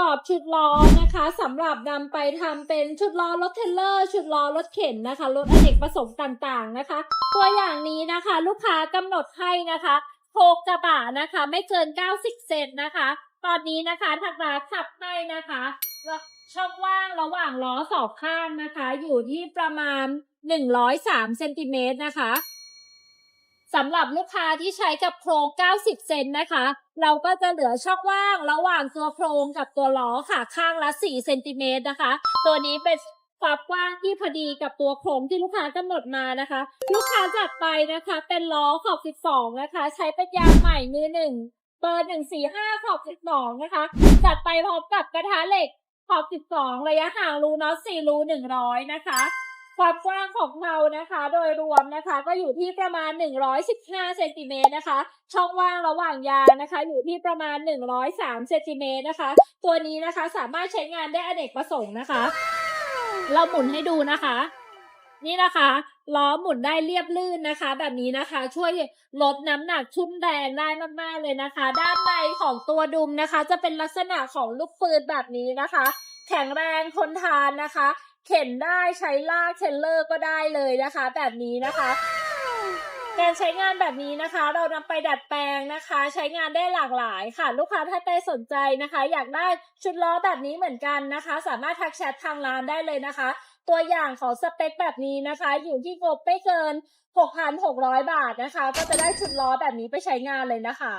กอบชุดล้อนะคะสำหรับนำไปทำเป็นชุดล้อรถเทลเลอร์ ชุดล้อรถเข็นนะคะรถอเนกประสงค์ต่างๆนะคะ ตัวอย่างนี้นะคะ ลูกค้ากำหนดให้นะคะโคกระบะนะคะ ไม่เกิน 90 เซนนะคะ ตอนนี้นะคะทางร้านขับให้นะคะช่องว่างระหว่างล้อสองข้างนะคะ อยู่ที่ประมาณ 103เซนติเมตรนะคะ สำหรับลูกค้าที่ใช้กับโครง 90 เซนนะคะ เราก็จะเหลือช่องว่างระหว่างตัวโครงกับตัวล้อค่ะข้างละ 4 เซนติเมตรนะคะ ตัวนี้เป็นความกว้างที่พอดีกับตัวโครงที่ลูกค้ากำหนดมานะคะ ลูกค้าจัดไปนะคะ เป็นล้อขอบ 12 นะคะ ใช้เป็นยางใหม่มือหนึ่งเบอร์ 145 ขอบ 12 นะคะ จัดไปพร้อมกับกระทะเหล็กขอบ 12 ระยะห่างรูน็อต4รู 100 นะคะ ความกว้างของเรานะคะ โดยรวมนะคะ ก็อยู่ที่ประมาณ 115เซนติเมตรนะคะ ช่องว่างระหว่างยางนะคะ อยู่ที่ประมาณ 103เซนติเมตรนะคะ ตัวนี้นะคะสามารถใช้งานได้อเนกประสงค์นะคะ เราหมุนให้ดูนะคะ นี่นะคะล้อหมุนได้เรียบลื่นนะคะ แบบนี้นะคะ ช่วยลดน้ำหนักชุ่มแรงได้มากๆเลยนะคะ ด้านในของตัวดุมนะคะ จะเป็นลักษณะของลูกปืนแบบนี้นะคะ แข็งแรงทนทานนะคะ เข็นได้ใช้ลากเทรลเลอร์ก็ได้เลยนะคะ แบบนี้นะคะ การใช้งานแบบนี้นะคะ เรานำไปดัดแปลงนะคะ ใช้งานได้หลากหลายค่ะ ลูกค้าถ้าใครสนใจนะคะ อยากได้ชุดล้อแบบนี้เหมือนกันนะคะ สามารถทักแชททางร้านได้เลยนะคะ ตัวอย่างของสเปคแบบนี้นะคะ อยู่ที่งบไม่เกิน 6,600 บาทนะคะ ก็จะได้ชุดล้อแบบนี้ไปใช้งานเลยนะคะ